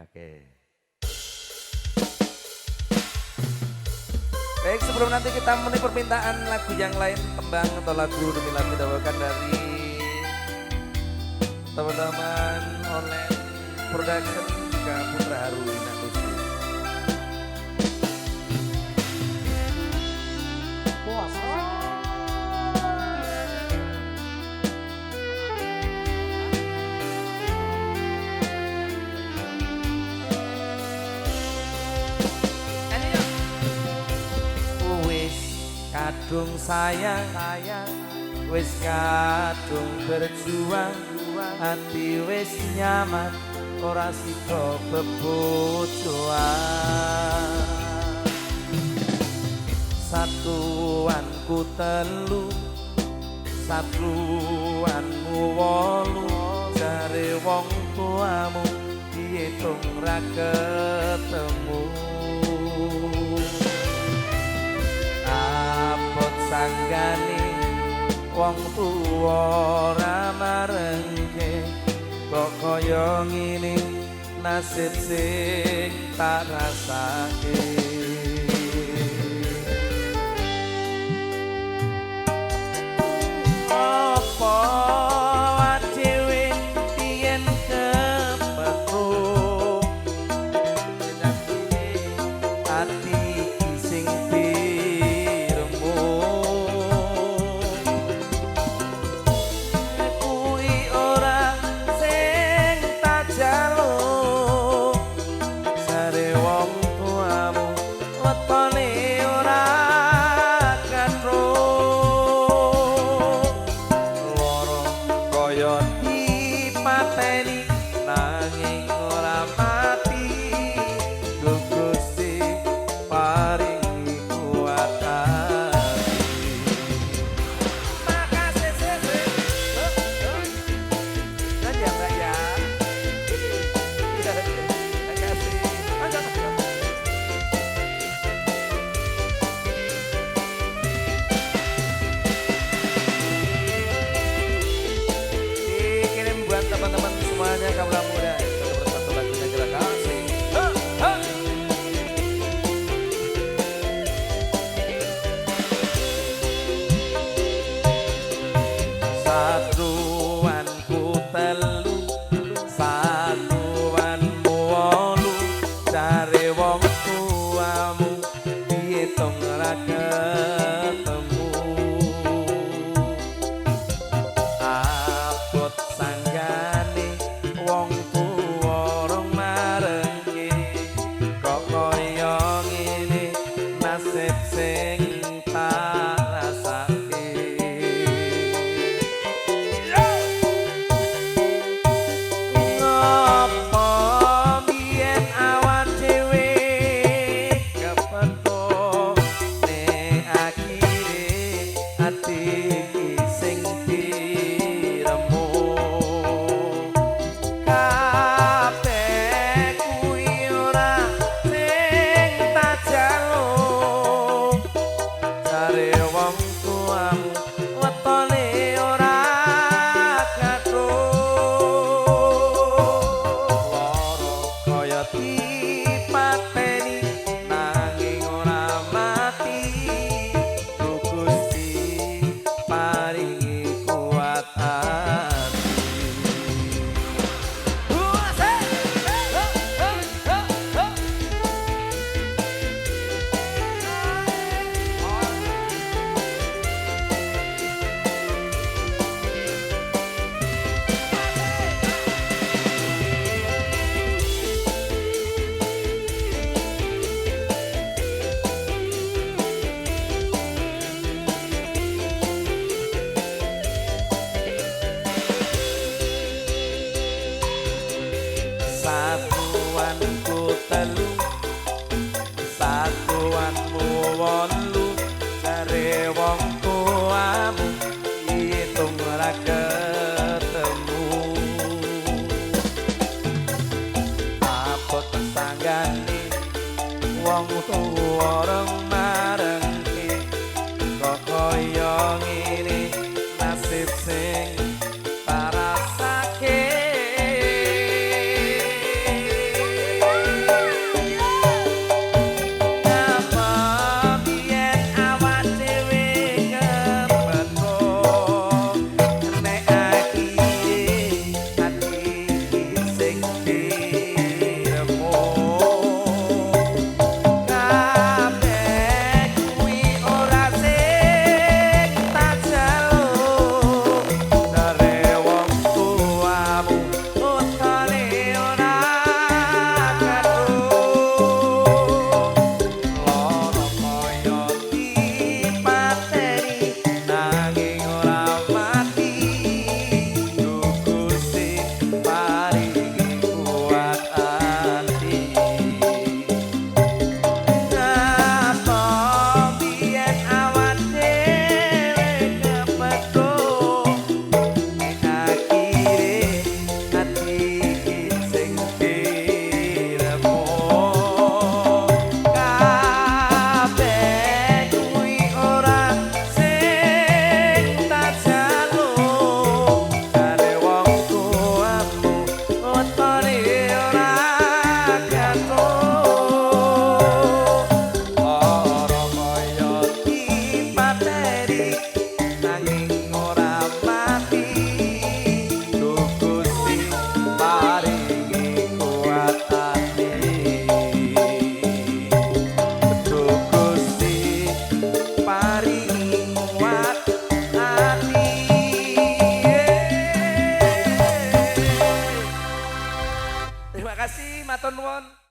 Oke. Baik, sebelum nanti kita memenuhi permintaan lagu yang lain, tembang atau lagu demi lagu dibawakan dari teman-teman online production juga Putra Haru Inakusi. Kadung sayang sayang wis kadung berjuang hati wis nyaman ora sida bebojoan. Satuanku telu satuanmu wolu jare wong tuamu diitung ra ketemu abot sanggane wong tuwa ora marengke kok kaya ngene nasib sing tak rasake ดที่ป้าเตน Jare wong satuanku telu satuanmu wolu jare wong tuamu hitung ora ketemu. Apa tetanggane wong tuwa reng kok kaya